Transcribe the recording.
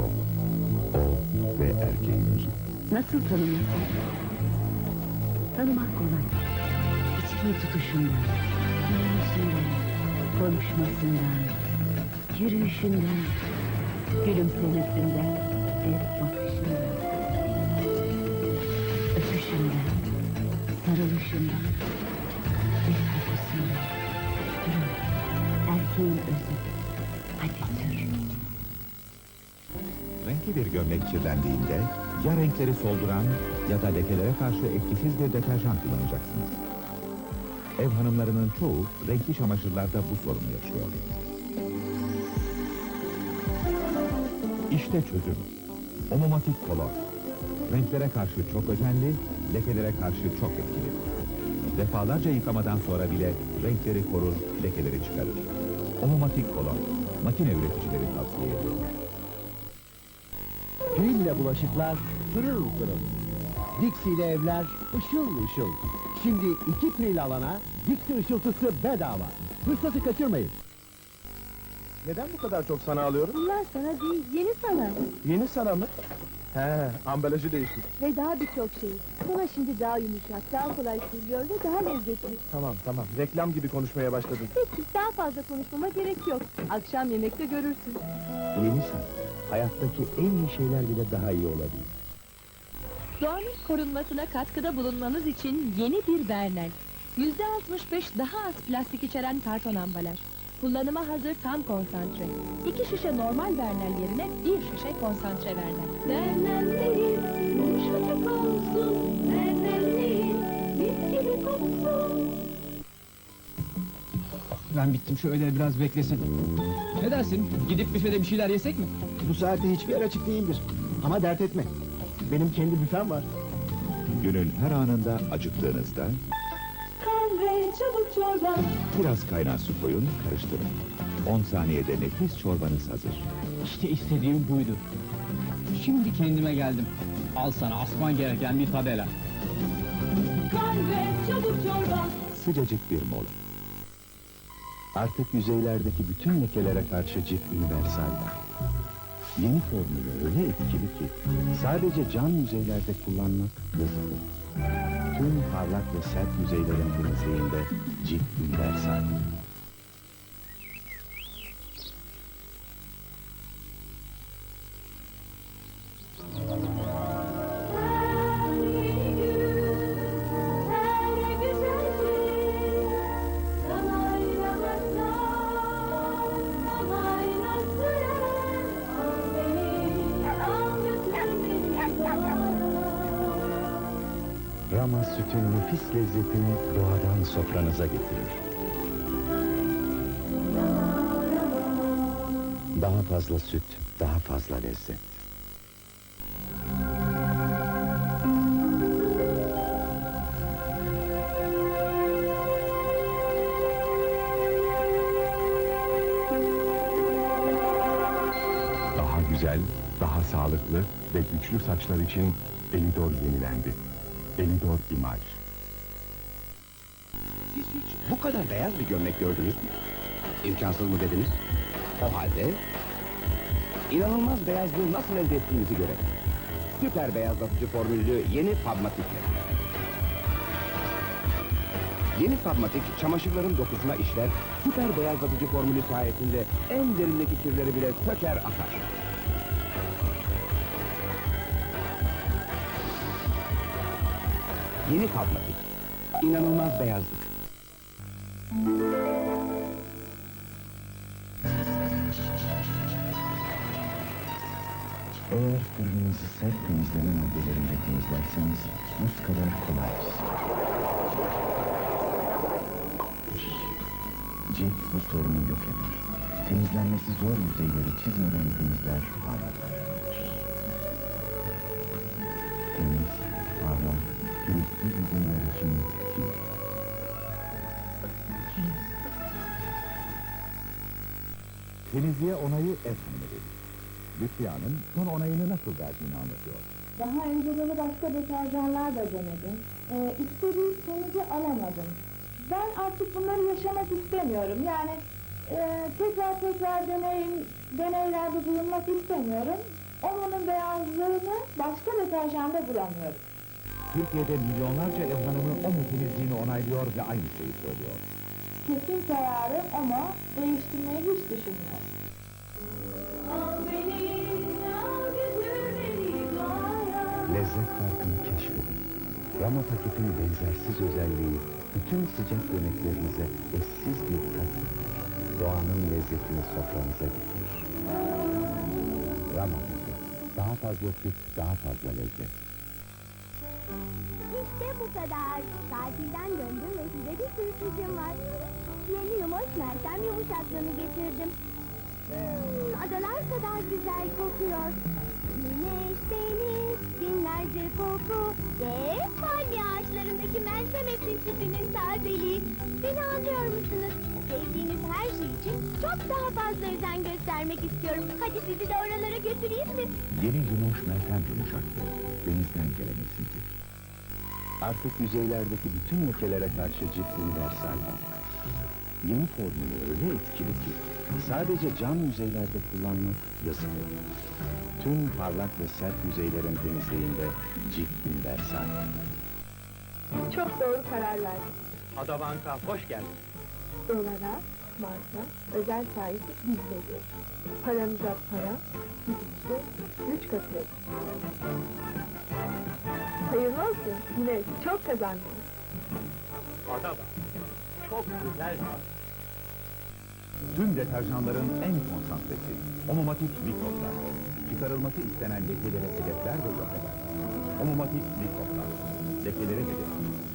Rob. O ve erkeğin özü. Nasıl tanımlasın? Tanımak kolay. İçkiyi tutuşundan, giyinişinden, konuşmasından, yürüyüşünden, gülümsemesinden ve bakışından, öpüşünden, sarılışından ve kokusundan. Erkeğin özü. Hadi. Renkli bir gömlek kirlendiğinde ya renkleri solduran ya da lekelere karşı etkisiz bir deterjan kullanacaksınız. Ev hanımlarının çoğu renkli çamaşırlarda bu sorunu yaşıyor. İşte çözüm. Omomatik kolor. Renklere karşı çok özenli, lekelere karşı çok etkili. Defalarca yıkamadan sonra bile renkleri korur, lekeleri çıkarır. Omomatik kolor. Makine üreticileri tavsiye ediyor. Grille bulaşıklar pırıl pırıl. Dixie ile evler ışıl ışıl. Şimdi iki pril alana Dixie ışıltısı bedava. Fırsatı kaçırmayın. Neden bu kadar çok sana alıyorum? Bunlar sana değil, yeni sana. Yeni sana mı? He, ambalajı değişti. Ve daha birçok şey. Sana şimdi daha yumuşak, daha kolay sürülüyor ve daha lezzetli. Tamam tamam, reklam gibi konuşmaya başladın. Peki, daha fazla konuşmama gerek yok. Akşam yemekte görürsün. Yeni sen. Hayattaki en iyi şeyler bile daha iyi olabilir. Doğanın korunmasına katkıda bulunmanız için yeni bir Bernel. Yüzde 65 daha az plastik içeren karton ambalaj. Kullanıma hazır tam konsantre. İki şişe normal Bernel yerine bir şişe konsantre Bernel. Bernellerin yumuşacık olsun. Bernellerin mis gibi koksun. Ben bittim şöyle biraz beklesin. Ne dersin? Gidip büfede bir şeyler yesek mi? Bu saatte hiçbir yer açık değildir. Ama dert etme. Benim kendi büfem var. Günün her anında acıktığınızda Kahve, çabuk çorba. biraz kaynar su koyun, karıştırın. 10 saniyede nefis çorbanız hazır. İşte istediğim buydu. Şimdi kendime geldim. Al sana asman gereken bir tabela. Kahve, çabuk çorba. Sıcacık bir mola. Artık yüzeylerdeki bütün lekelere karşı cif universal. Yeni formülü öyle etkili ki sadece cam yüzeylerde kullanmak yazılı. Tüm parlak ve sert yüzeylerin temizliğinde cif universal. Rama sütün nefis lezzetini doğadan sofranıza getirir. Daha fazla süt, daha fazla lezzet. Daha güzel, daha sağlıklı ve güçlü saçlar için Elidor yenilendi. Elidor İmaj. Siz hiç bu kadar beyaz bir gömlek gördünüz mü? İmkansız mı dediniz? O halde inanılmaz beyazlığı nasıl elde ettiğinizi görelim. Süper beyazlatıcı formüllü yeni Fabmatik'le. Yeni Fabmatik çamaşırların dokusuna işler, süper beyazlatıcı formülü sayesinde en derindeki kirleri bile söker atar. Yeni Fabmatik. İnanılmaz beyazlık. Eğer fırınınızı sert temizleme maddeleriyle temizlerseniz buz kadar kolay. Cilt bu sorunu yok eder. Temizlenmesi zor yüzeyleri çizmeden temizler, parlatır. Cilt. Temizliğe onayı efendim. Lütfiye Hanım son onayını nasıl verdiğini anlatıyor. Daha önce bunu başka deterjanlar da denedim. Ee, istediğim sonucu alamadım. Ben artık bunları yaşamak istemiyorum. Yani e, tekrar tekrar deneyim, deneylerde bulunmak istemiyorum. Omo'nun beyazlığını başka deterjanda bulamıyorum. Türkiye'de milyonlarca ev hanımı Omo temizliğini onaylıyor ve aynı şeyi söylüyor. Kesin kararı Omo değiştirmeyi hiç düşünmüyor. Lezzet farkını keşfedin. Rama paketin benzersiz özelliği bütün sıcak yemeklerinize eşsiz bir tat. Doğanın lezzetini sofranıza getirir. Rama paket. Daha fazla süt, daha fazla lezzet. İşte bu kadar. Tatilden döndüm ve size bir sürprizim var. Yeni yumuş Meltem yumuşaklığını getirdim. Hmm, adalar kadar güzel kokuyor. Güneş, deniz, binlerce koku ve palmiye ağaçlarındaki Meltem Eflin sütünün tazeliği. Beni anlıyor musunuz? Sevdiğiniz her şey için çok daha fazla özen göstermek istiyorum. Hadi sizi de oralara götüreyim mi? Yeni yumuş Meltem yumuşaklığı. Denizden gelen esinti. Artık yüzeylerdeki bütün lekelere karşı cilt universal. Yeni formülü öyle etkili ki sadece cam yüzeylerde kullanmak yazık olur. Tüm parlak ve sert yüzeylerin temizliğinde cilt universal. Çok doğru karar verdim. Adavanka hoş geldin. Dolara, marka, özel sahibi biz veriyoruz. Paramıza para, gidişte üç katı. Hayırlı olsun. Yine çok kazandınız. Adava. Çok güzel. Tüm deterjanların en konsantresi. Omomatik mikroplar. Çıkarılması istenen lekeleri hedefler ve yok eder. Omomatik mikroplar. Lekelere hedef.